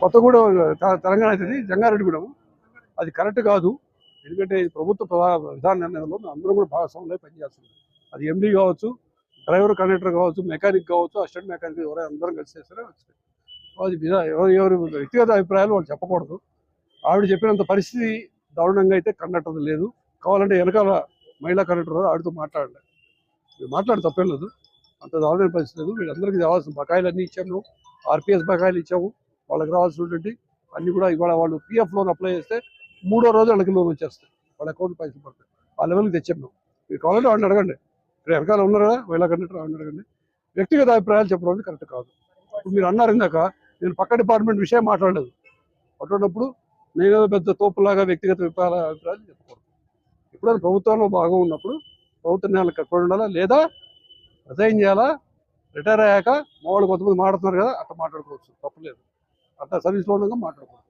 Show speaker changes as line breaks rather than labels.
కొత్తగూడెం. తెలంగాణ అయితే జంగారెడ్డిగూడెం. అది కరెక్ట్ కాదు. ఎందుకంటే ఇది ప్రభుత్వ విధాన నిర్ణయంలో అందరూ కూడా భాగస్వామ్యంలో పనిచేస్తుంది అది ఎండీ కావచ్చు డ్రైవర్ కండక్టర్ కావచ్చు మెకానిక్ కావచ్చు అసిస్టెంట్ మెకానిక్ ఎవరైనా అందరం కలిసి చేస్తారో వచ్చింది. అది ఎవరు ఎవరి వ్యక్తిగత అభిప్రాయాలు వాళ్ళు చెప్పకూడదు. ఆవిడ చెప్పినంత పరిస్థితి దారుణంగా అయితే కండక్టర్ లేదు. కావాలంటే వెనకాల మహిళా కండక్టర్ ఆవిడతో మాట్లాడలేదు మాట్లాడే తప్పేం లేదు. అంత దారుణమైన పరిస్థితి లేదు. వీళ్ళందరికీ రావాల్సిన బకాయిలు అన్నీ ఇచ్చాము ఆర్పిఎస్ బకాయిలు ఇచ్చాము. వాళ్ళకి రావాల్సినటువంటి అన్ని కూడా ఇవాళ వాళ్ళు పిఎఫ్ లోన్ అప్లై చేస్తే మూడో రోజు వాళ్ళకి లోన్ వచ్చేస్తాయి వాళ్ళ అకౌంట్ పైసలు పడతాయి. ఆ లెవెల్కి తెచ్చాము మీరు కావాలంటే వాడిని అడగండి. మీరు వెనకాల ఉన్నారు? కదా మహిళా కండక్టర్ వాడిని అడగండి. వ్యక్తిగత అభిప్రాయాలు చెప్పడం కరెక్ట్ కాదు. ఇప్పుడు మీరు అన్నారు ఇందాక నేను పక్క డిపార్ట్మెంట్ విషయం మాట్లాడలేదు. అటువంటిప్పుడు నేను పెద్ద తోపులాగా వ్యక్తిగత అభిప్రాయాలు అభిప్రాయాలు చెప్పకూడదు. ఎప్పుడైనా ప్రభుత్వంలో భాగం ఉన్నప్పుడు ప్రభుత్వ నిర్ణయాలు కట్టుబడి ఉండాలా? లేదా రిజైన్ చేయాలా? రిటైర్ అయ్యాక మా వాళ్ళు కొంతమంది మాట్లాడుతున్నారు కదా అట్లా మాట్లాడుకోవచ్చు. తప్పలేదు. అట్లా సర్వీస్లో ఉండగా మాట్లాడుకోవచ్చు.